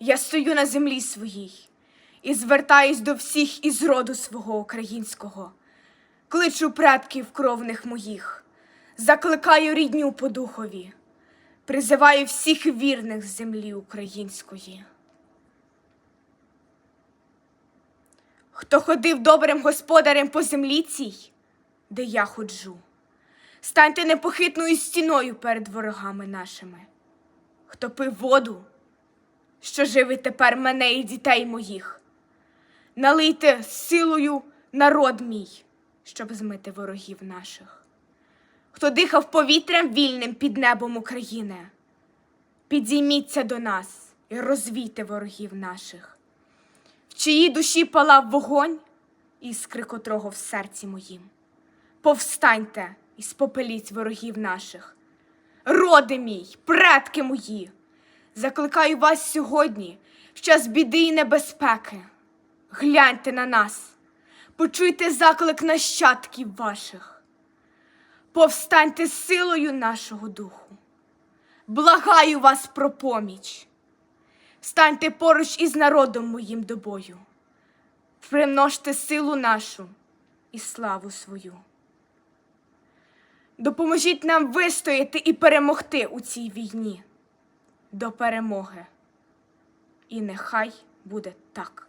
Я стою на землі своїй і звертаюсь до всіх із роду свого українського, кличу предків кровних моїх, закликаю рідню по духові, призиваю всіх вірних землі української. Хто ходив добрим господарем по землі цій, де я ходжу, станьте непохитною стіною перед ворогами нашими. Хто пив воду, що живить тепер мене і дітей моїх, налийте силою народ мій, щоб змити ворогів наших. Хто дихав повітрям вільним під небом України, підійміться до нас і розвійте ворогів наших, в чиїй душі палав вогонь, іскри котрого в серці моїм. Повстаньте і спопеліть ворогів наших. Роди мій, предки мої, закликаю вас сьогодні, в час біди і небезпеки. Гляньте на нас, почуйте заклик нащадків ваших. Повстаньте силою нашого духу. Благаю вас про поміч. Станьте поруч із народом моїм до бою. Примножте силу нашу і славу свою. Допоможіть нам вистояти і перемогти у цій війні до перемоги. І нехай буде так.